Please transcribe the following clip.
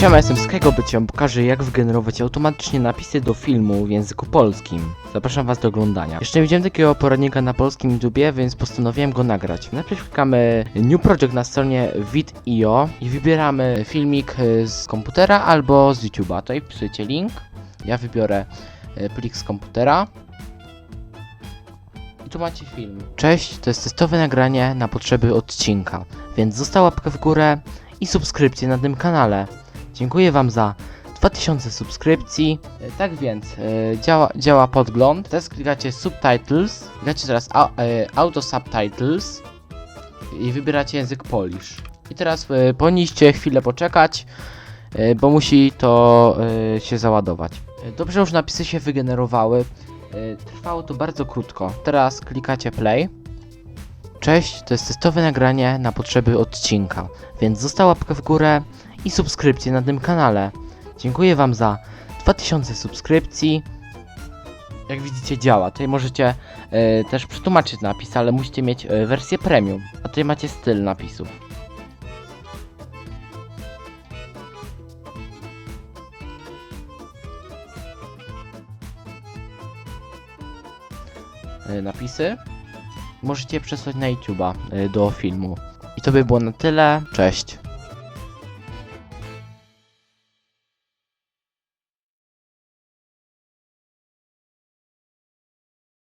Siema, jestem Skygo, by Wam pokażę jak wygenerować automatycznie napisy do filmu w języku polskim. Zapraszam Was do oglądania. Jeszcze nie widziałem takiego poradnika na polskim YouTubie, więc postanowiłem go nagrać. Najpierw klikamy New Project na stronie vid.io i wybieramy filmik y, z komputera albo z YouTube'a. Tutaj wpisujecie link. Ja wybiorę y, plik z komputera. I tu macie film. Cześć, to jest testowe nagranie na potrzeby odcinka, więc został łapkę w górę i subskrypcję na tym kanale. Dziękuję Wam za 2000 subskrypcji. E, Tak więc e, działa, działa podgląd. Teraz klikacie subtitles, klikacie teraz au, auto subtitles i wybieracie język Polish. I teraz e, powinniście chwilę poczekać, bo musi to się załadować. Dobrze już napisy się wygenerowały. Trwało to bardzo krótko. Teraz klikacie play. Cześć, to jest testowe nagranie na potrzeby odcinka, więc został łapkę w górę i subskrypcję na tym kanale. Dziękuję Wam za 2000 subskrypcji. Jak widzicie działa. Tutaj możecie e, też przetłumaczyć napis, ale musicie mieć e, wersję premium. A tutaj macie styl napisów. E, napisy możecie przesłać na YouTube'a do filmu. I to by było na tyle. Cześć.